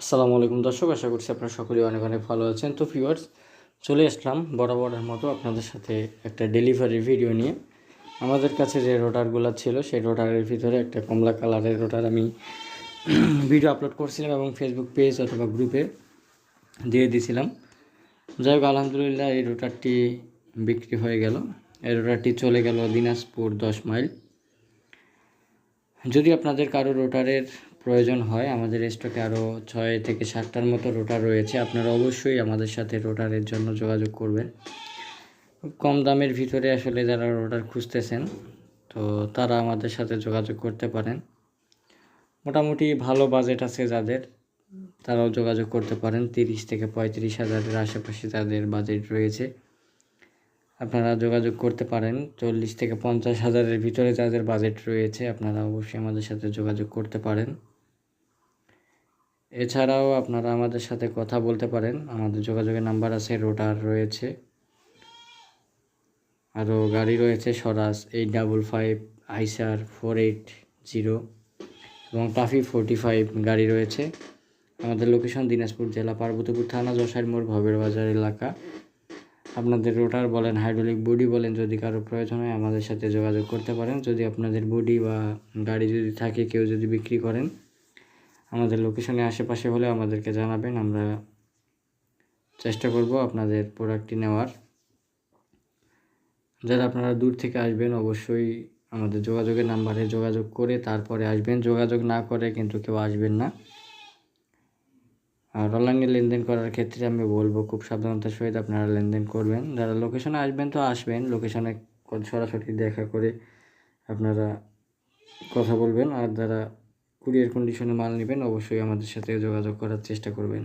আসসালামু আলাইকুম দর্শক, আশা করছি আপনারা সকলেই অনেক অনেক ভালো আছেন। তো ভিউয়ার্স চলে আসলাম বরাবরের মতো আপনাদের সাথে একটা ডেলিভারি ভিডিও নিয়ে। আমাদের কাছে যে রোটারগুলো ছিল, সেই রোটারের ভিতরে একটা কমলা কালারের রোটার আমি ভিডিও আপলোড করছিলাম এবং ফেসবুক পেজ অথবা গ্রুপে দিয়ে দিয়েছিলাম। যাই হোক, আলহামদুলিল্লাহ এই রোটারটি বিক্রি হয়ে গেল। এই রোটারটি চলে গেল দিনাজপুর দশ মাইল। যদি আপনাদের কারও রোটারের প্রয়োজন হয়, আমাদের স্টকে আরও ছয় থেকে সাতটার মতো রোটার রয়েছে, আপনারা অবশ্যই আমাদের সাথে রোটারের জন্য যোগাযোগ করবেন। কম দামের ভিতরে আসলে যারা রোটার খুঁজতেছেন, তো তারা আমাদের সাথে যোগাযোগ করতে পারেন। মোটামুটি ভালো বাজেট আছে যাদের, তারাও যোগাযোগ করতে পারেন। তিরিশ থেকে পঁয়ত্রিশ হাজারের আশেপাশে যাদের বাজেট রয়েছে। আপনারা যোগাযোগ করতে পারেন। চল্লিশ থেকে পঞ্চাশ হাজারের ভিতরে যাদের বাজেট রয়েছে, আপনারা অবশ্যই আমাদের সাথে যোগাযোগ করতে পারেন। এছাড়াও আপনারা আমাদের সাথে কথা বলতে পারেন। আমাদের যোগাযোগের নাম্বার আছে, রোটার রয়েছে। আরও গাড়ি রয়েছে, Swaraj eight double five Eicher four eight zero এবং টাফি ফোরটি ফাইভ গাড়ি রয়েছে। আমাদের লোকেশন দিনাজপুর জেলা পার্বতীপুর থানা জশাইর মোড় ভবের বাজার এলাকা। আপনাদের রোটার বলেন হাইড্রোলিক বডি বলেন, যদি কারও প্রয়োজন হয় আমাদের সাথে যোগাযোগ করতে পারেন। যদি আপনাদের বডি বা গাড়ি যদি থাকে, কেউ যদি বিক্রি করেন, আমাদের লোকেশনে আশেপাশে হলে আমাদেরকে জানাবেন, আমরা চেষ্টা করব আপনাদের প্রোডাক্টটি নেওয়ার। যারা আপনারা দূর থেকে আসবেন, অবশ্যই আমাদের যোগাযোগের নাম্বারে যোগাযোগ করে তারপরে আসবেন। যোগাযোগ না করে কিন্তু কেউ আসবেন না। অনলাইনে লেনদেন করার ক্ষেত্রে আমি বলব খুব সাবধানতার সহিত আপনারা লেনদেন করবেন। যারা লোকেশনে আসবেন তো আসবেন লোকেশনে সরাসরি দেখা করে আপনারা কথা বলবেন। আর যারা কুরিয়ার কন্ডিশনে মাল নেবেন, অবশ্যই আমাদের সাথে যোগাযোগ করার চেষ্টা করবেন।